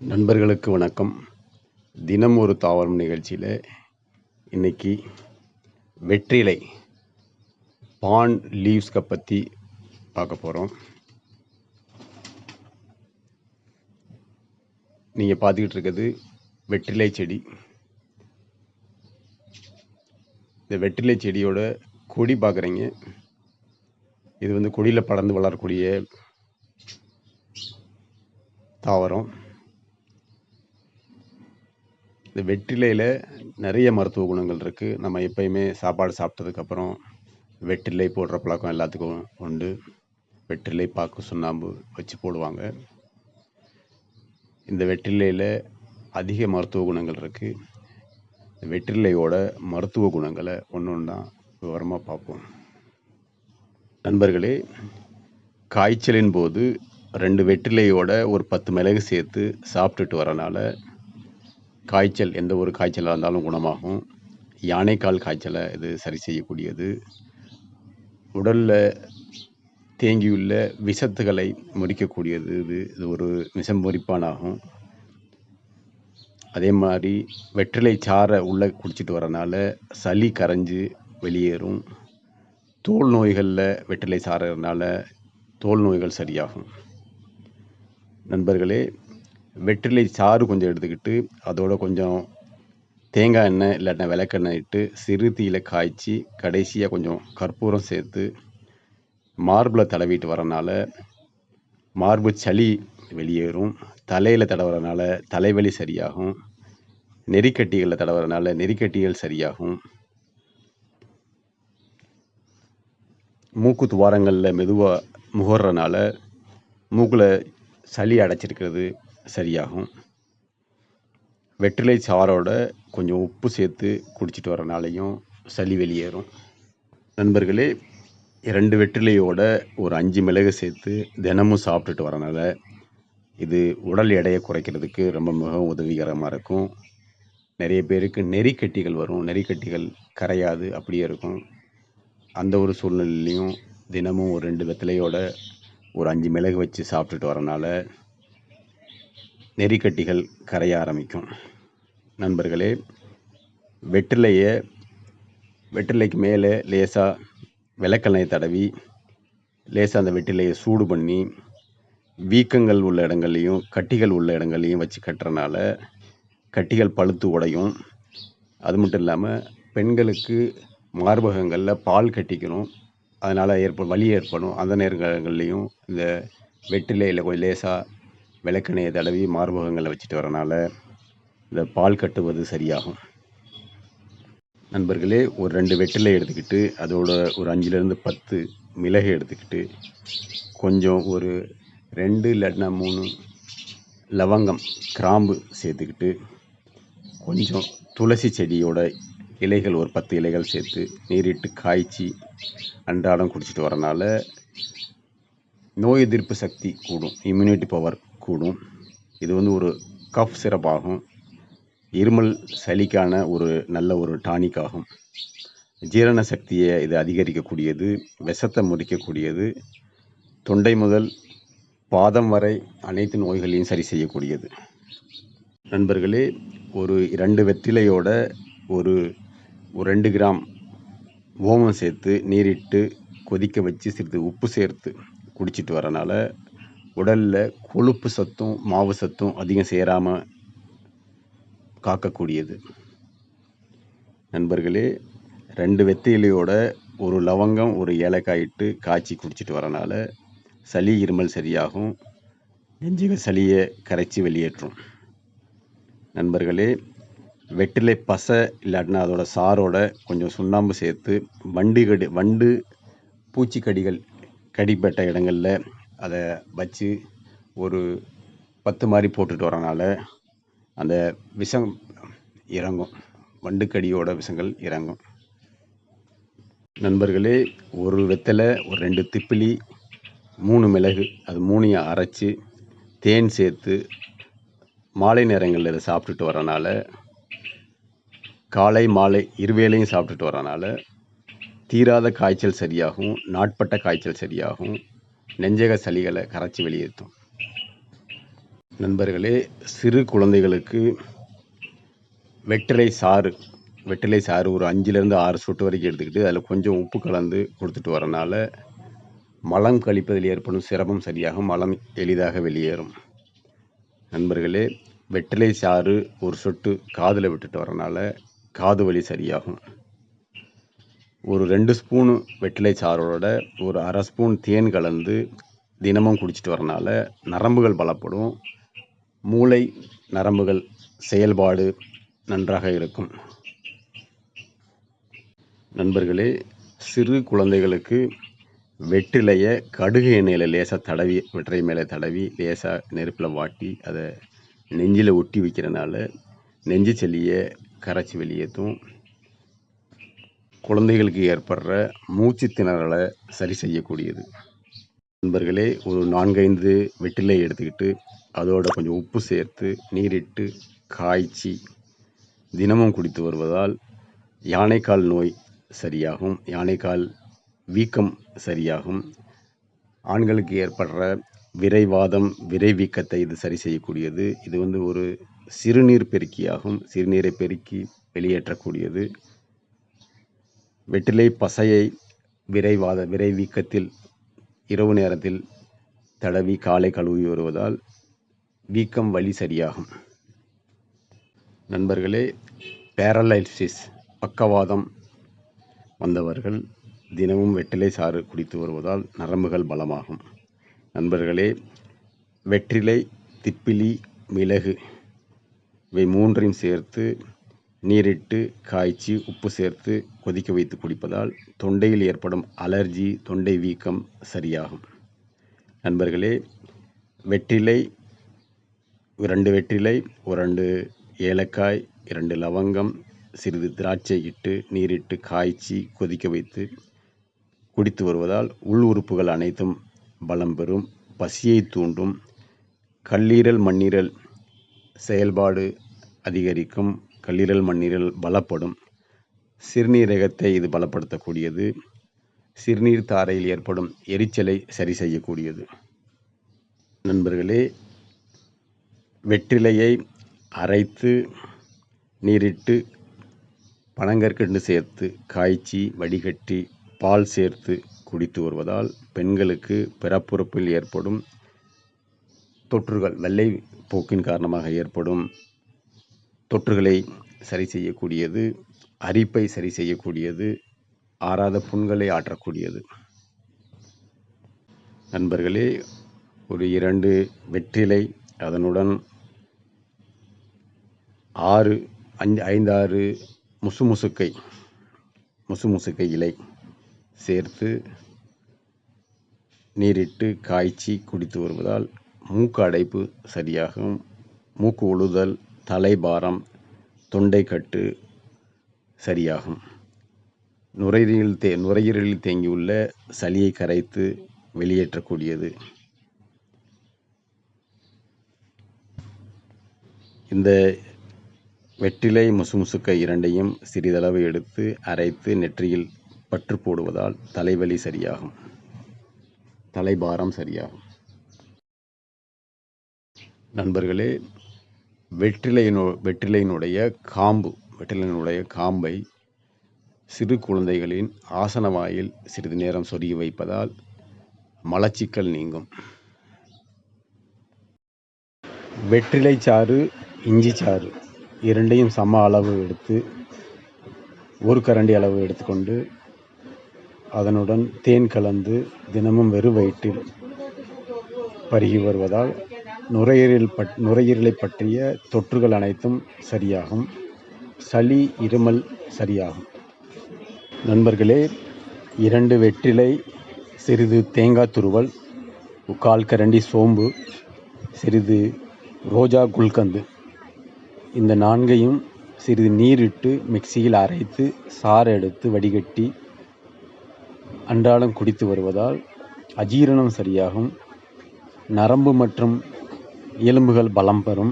நண்பர்களுக்கு வணக்கம். தினம் ஒரு தாவரம் நிகழ்ச்சியில் இன்றைக்கி வெற்றிலை பான் லீவ்ஸ்கை பற்றி பார்க்க போகிறோம் நீங்கள் பார்த்துக்கிட்டு இருக்கிறது வெற்றிலை செடி. இந்த வெற்றிலை செடியோட கொடி பார்க்குறீங்க. இது வந்து கொடியில் படர்ந்து வளரக்கூடிய தாவரம். இந்த வெற்றிலையில் நிறைய மருத்துவ குணங்கள் இருக்குது நம்ம எப்பயுமே சாப்பாடு சாப்பிட்டதுக்கப்புறம் வெற்றிலை போடுற பழக்கம் எல்லாத்துக்கும் உண்டு. வெற்றிலை பாக்கு சுண்ணாம்பு வச்சு போடுவாங்க. இந்த வெற்றிலையில் அதிக மருத்துவ குணங்கள் இருக்குது வெற்றிலையோட மருத்துவ குணங்களை ஒன்று ஒன்றா விவரமாக பார்ப்போம். நண்பர்களே காய்ச்சலின் போது ரெண்டு வெற்றிலையோட ஒரு பத்து மிளகு சேர்த்து சாப்பிட்டுட்டு வரனால காய்ச்சல் எந்த ஒரு காய்ச்சலாக இருந்தாலும் குணமாகும். யானைக்கால் காய்ச்சலை இது சரி செய்யக்கூடியது. உடலில் தேங்கியுள்ள விஷத்துகளை முறிக்கக்கூடியது இது. இது ஒரு விஷம் முறிப்பானாகும். அதே மாதிரி வெற்றிலை சாறை உள்ளே குடிச்சிட்டு வரனால சளி கரைஞ்சு வெளியேறும். தோல் நோய்களில் வெற்றிலை சாறனால தோல் நோய்கள் சரியாகும். நண்பர்களே வெற்றிலை சாறு கொஞ்சம் எடுத்துக்கிட்டு அதோட கொஞ்சம் தேங்காய் எண்ணெய் இல்லாட்டினா விளக்கெண்ணெய் இட்டு சிறு தீயில் காய்ச்சி கடைசியாக கொஞ்சம் கற்பூரம் சேர்த்து மார்பில் தடவிட்டு வரனால மார்பு சளி வெளியேறும் தலையில் தடவுறனால தலைவலி சரியாகும் நெறிக்கட்டிகளில் தடவுறனால நெறிக்கட்டிகள் சரியாகும். மூக்கு துவாரங்களில் மெதுவாக முகர்றனால மூக்கில் சளி அடைச்சிருக்கிறது. சரியாகும். வெற்றிலை சாரோட கொஞ்சம் உப்பு சேர்த்து குடிச்சிட்டு வரனாலையும் சளி வெளியேறும். நண்பர்களே ரெண்டு வெற்றிலையோட ஒரு அஞ்சு மிளகு சேர்த்து தினமும் சாப்பிட்டுட்டு வரனால இது உடல் எடையை குறைக்கிறதுக்கு ரொம்ப மிகவும் உதவிகரமாக இருக்கும். நிறைய பேருக்கு நெறிக்கட்டிகள் வரும். நெறிக்கட்டிகள் கரையாது அப்படியே இருக்கும். அந்த ஒரு சூழ்நிலையிலையும் தினமும் ஒரு ரெண்டு வெத்திலையோட ஒரு அஞ்சு மிளகு வச்சு சாப்பிட்டுட்டு வரனால நெறிக்கட்டிகள் கரைய ஆரம்பிக்கும். நண்பர்களே வெற்றிலையை வெற்றிலைக்கு மேலே லேசாக விளக்கெண்ணெய் தடவி லேசாக அந்த வெற்றிலையை சூடு பண்ணி வீக்கங்கள் உள்ள இடங்கள்லையும் கட்டிகள் உள்ள இடங்கள்லையும் வச்சு கட்டுறனால கட்டிகள் பழுத்து உடையும். அது மட்டும் இல்லாமல் பெண்களுக்கு மார்பகங்களில் பால் கட்டிக்கணும். அதனால் ஏற்ப வலி ஏற்படும். அந்த நேரங்கள்லையும் இந்த வெற்றிலையில் கொஞ்சம் லேசாக விளக்கெண்ணெயை தடவி மார்பகங்களை வச்சுட்டு வரனால இந்த பால் கட்டுவது சரியாகும். நண்பர்களே ஒரு ரெண்டு வெட்டிலை எடுத்துக்கிட்டு அதோட ஒரு அஞ்சுலேருந்து பத்து மிளகு எடுத்துக்கிட்டு கொஞ்சம் ஒரு ரெண்டு இல்லைன்னா மூணு லவங்கம் கிராம்பு சேர்த்துக்கிட்டு கொஞ்சம் துளசி செடியோட இலைகள் ஒரு பத்து இலைகள் சேர்த்து நீரிட்டு காய்ச்சி அன்றாடம் குடிச்சிட்டு வரனால நோய் எதிர்ப்பு சக்தி கூடும் இம்யூனிட்டி பவர் கூடும். இது வந்து ஒரு கஃப் சிறப்பாகும் இருமல் சளிக்கான ஒரு நல்ல ஒரு டானிக் ஆகும் ஜீரண சக்தியை இது அதிகரிக்கக்கூடியது விஷத்தை முறிக்கக்கூடியது தொண்டை முதல் பாதம் வரை அனைத்து நோய்களையும் சரி செய்யக்கூடியது. நண்பர்களே ஒரு இரண்டு வெற்றிலையோட ஒரு ஒரு ரெண்டு கிராம் ஓமம் சேர்த்து நீரிட்டு கொதிக்க வச்சு சிறிது உப்பு சேர்த்து குடிச்சிட்டு வரனால உடலில் கொழுப்பு சத்தும் மாவு சத்தும் அதிகம் சேராமல் காக்கக்கூடியது. நண்பர்களே ரெண்டு வெத்தையிலையோட ஒரு லவங்கம் ஒரு ஏலக்காய் இட்டு காய்ச்சி குடிச்சிட்டு வரனால சளி இருமல் சரியாகும். நெஞ்சுக சளியை கரைச்சி வெளியேற்றும். நண்பர்களே வெற்றிலை பசை இல்லாட்டினா அதோட சாரோட கொஞ்சம் சுண்ணாம்பு சேர்த்து வண்டு கடி வண்டு பூச்சிக்கடிகள் கடிப்பட்ட இடங்களில் அதை வச்சு ஒரு பத்து மாதிரி போட்டுட்டு வரனால அந்த விஷம் இறங்கும். வண்டுக்கடியோட விஷங்கள் இறங்கும். நண்பர்களே ஒரு வெத்தலை ஒரு ரெண்டு திப்பிலி மூணு மிளகு அது மூணையும் அரைச்சி தேன் சேர்த்து மாலை நேரங்களில் இதை சாப்பிட்டுட்டு வரனால காலை மாலை இருவேளையும் சாப்பிட்டுட்டு வரனால தீராத காய்ச்சல் சரியாகும் நாட்பட்ட காய்ச்சல் சரியாகும். நெஞ்சக சளிகளை கரைச்சி வெளியேற்றும். நண்பர்களே சிறு குழந்தைகளுக்கு வெற்றிலை சாறு வெற்றிலை சாறு ஒரு அஞ்சுலேருந்து ஆறு சொட்டு வரைக்கும் எடுத்துக்கிட்டு அதில் கொஞ்சம் உப்பு கலந்து கொடுத்துட்டு வரனால மலம் கழிப்பதில் ஏற்படும் சிரமம் சரியாகும் மலம் எளிதாக வெளியேறும். நண்பர்களே வெற்றிலை சாறு ஒரு சொட்டு காதில் விட்டுட்டு வரனால காது வலி சரியாகும். ஒரு ரெண்டு ஸ்பூனு வெற்றிலை சாரோட ஒரு அரை ஸ்பூன் தேன் கலந்து தினமும் குடிச்சிட்டு வரனால நரம்புகள் பலப்படும். மூளை நரம்புகள் செயல்பாடு நன்றாக இருக்கும். நண்பர்களே சிறு குழந்தைகளுக்கு வெற்றிலையை கடுகு எண்ணெயில் லேசாக தடவி வெற்றிலை மேலே தடவி லேசாக நெருப்பில் வாட்டி அதை நெஞ்சில் ஒட்டி வைக்கிறனால நெஞ்சு செல்லியை கரைச்சி வெளியேற்றும் குழந்தைகளுக்கு ஏற்படுற மூச்சு திணறலை சரி செய்யக்கூடியது. நண்பர்களே ஒரு நான்கைந்து வெட்டிலை எடுத்துக்கிட்டு அதோட கொஞ்சம் உப்பு சேர்த்து நீரிட்டு காய்ச்சி தினமும் குடித்து வருவதால் யானைக்கால் நோய் சரியாகும் யானைக்கால் வீக்கம் சரியாகும். ஆண்களுக்கு ஏற்படுற விரைவாதம் விரைவீக்கத்தை இது சரி செய்யக்கூடியது. இது வந்து ஒரு சிறுநீர் பெருக்கியாகும் சிறுநீரை பெருக்கி வெளியேற்றக்கூடியது. வெற்றிலை பசையை விரைவாத விரைவீக்கத்தில் இரவு நேரத்தில் தடவி காலை கழுவி வருவதால் வீக்கம் வலி சரியாகும். நண்பர்களே பேரலைசிஸ் பக்கவாதம் வந்தவர்கள் தினமும் வெற்றிலை சாறு குடித்து வருவதால் நரம்புகள் பலமாகும். நண்பர்களே வெற்றிலை திப்பிலி மிளகு இவை மூன்றையும் சேர்த்து நீரிட்டு காய்ச்சி உப்பு சேர்த்து கொதிக்க வைத்து குடிப்பதால் தொண்டையில் ஏற்படும் அலர்ஜி தொண்டை வீக்கம் சரியாகும். நண்பர்களே வெற்றிலை இரண்டு வெற்றிலை ஒரு ரெண்டு ஏலக்காய் இரண்டு லவங்கம் சிறிது திராட்சை இட்டு நீரிட்டு காய்ச்சி கொதிக்க வைத்து குடித்து வருவதால் உள் உறுப்புகள் அனைத்தும் பலம் பெறும் பசியை தூண்டும் கல்லீரல் மண்ணீரல் செயல்பாடு அதிகரிக்கும் கல்லீரல் மண்ணீரல் பலப்படும். சிறுநீரகத்தை இது பலப்படுத்தக்கூடியது. சிறுநீர் தாரையில் ஏற்படும் எரிச்சலை சரி செய்யக்கூடியது. நண்பர்களே வெற்றிலையை அரைத்து நீரிட்டு பனங்கற்கண்டு சேர்த்து காய்ச்சி வடிகட்டி பால் சேர்த்து குடித்து வருவதால் பெண்களுக்கு பிறப்புறுப்பில் ஏற்படும் தொற்றுகள் வெள்ளை போக்கின் காரணமாக ஏற்படும் தொற்றுகளை சரி செய்யக்கூடியது அரிப்பை சரி செய்யக்கூடியது ஆறாத புண்களை ஆற்றக்கூடியது. நண்பர்களே ஒரு இரண்டு வெற்றிலை அதனுடன் ஆறு அஞ்சு ஐந்தாறு முசுமுசுக்கை முசுமுசுக்கை இலை சேர்த்து நீரிட்டு காய்ச்சி குடித்து வருவதால் மூக்கு அடைப்பு சரியாகும் மூக்கு ஒழுதல் தலைபாரம் தொண்டைக்கட்டு சரியாகும். நுரையீரலில் தே நுரையீரலில் தேங்கியுள்ள சளியை கரைத்து வெளியேற்றக்கூடியது. இந்த வெற்றிலை முசுமுசுக்க இரண்டையும் சிறிதளவு எடுத்து அரைத்து நெற்றியில் பற்று போடுவதால் தலைவலி சரியாகும். தலைபாரம் சரியாகும். நண்பர்களே வெற்றிலையினு வெற்றிலையினுடைய காம்பு வெற்றிலையினுடைய காம்பை சிறு குழந்தைகளின் ஆசன வாயில் சிறிது நேரம் சொருகி வைப்பதால் மலச்சிக்கல் நீங்கும். வெற்றிலை சாறு இஞ்சி சாறு இரண்டையும் சம அளவு எடுத்து ஒரு கரண்டி அளவு எடுத்துக்கொண்டு அதனுடன் தேன் கலந்து தினமும் வெறும் வயிற்றில் பருகி வருவதால் நுரையீரல் பட் நுரையீரலை பற்றிய தொற்றுகள் அனைத்தும் சரியாகும். சளி இருமல் சரியாகும். நண்பர்களே இரண்டு வெற்றிலை சிறிது தேங்காய் துருவல் கால் கரண்டி சோம்பு சிறிது ரோஜா குல்கந்து. இந்த நான்கையும் சிறிது நீரிட்டு மிக்சியில் அரைத்து சாறு எடுத்து வடிகட்டி அன்றாடம் குடித்து வருவதால் அஜீரணம் சரியாகும். நரம்பு மற்றும் எலும்புகள் பலம் பெறும்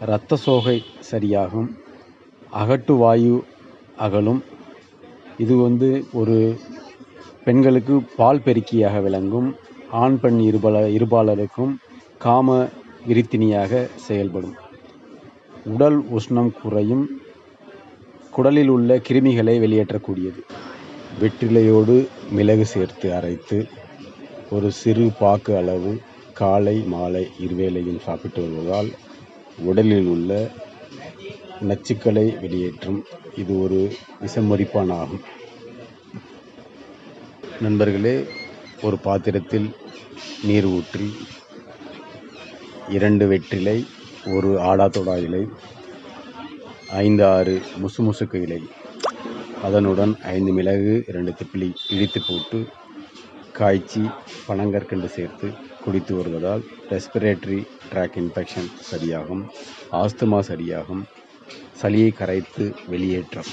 இரத்த சோகை சரியாகும் அகட்டு வாயு அகலும். இது வந்து ஒரு பெண்களுக்கு பால் பெருக்கியாக விளங்கும் ஆண் பெண் இருபால இருபாலருக்கும் காம இருத்தினியாக செயல்படும். உடல் உஷ்ணம் குறையும் குடலில் உள்ள கிருமிகளை வெளியேற்றக்கூடியது. வெற்றிலையோடு மிளகு சேர்த்து அரைத்து ஒரு சிறு பாக்கு அளவு காலை மாலை இருவேளையும் சாப்பிட்டு வருவதால் உடலில் உள்ள நச்சுக்களை வெளியேற்றும். இது ஒரு விஷமரிப்பான் ஆகும் நண்பர்களே ஒரு பாத்திரத்தில் நீர் ஊற்றி இரண்டு வெற்றிலை ஒரு ஆடாத்தொடா இலை ஐந்து ஆறு முசுமுசுக்கு இலை. அதனுடன் ஐந்து மிளகு இரண்டு திப்பிலி இடித்து போட்டு காய்ச்சி பனங்கற்கண்டு சேர்த்து குடித்து வருவதால் ரெஸ்பிரேட்டரி ட்ராக் இன்ஃபெக்ஷன் சரியாகும் ஆஸ்துமா சரியாகும் சளியை கரைத்து வெளியேற்றம்.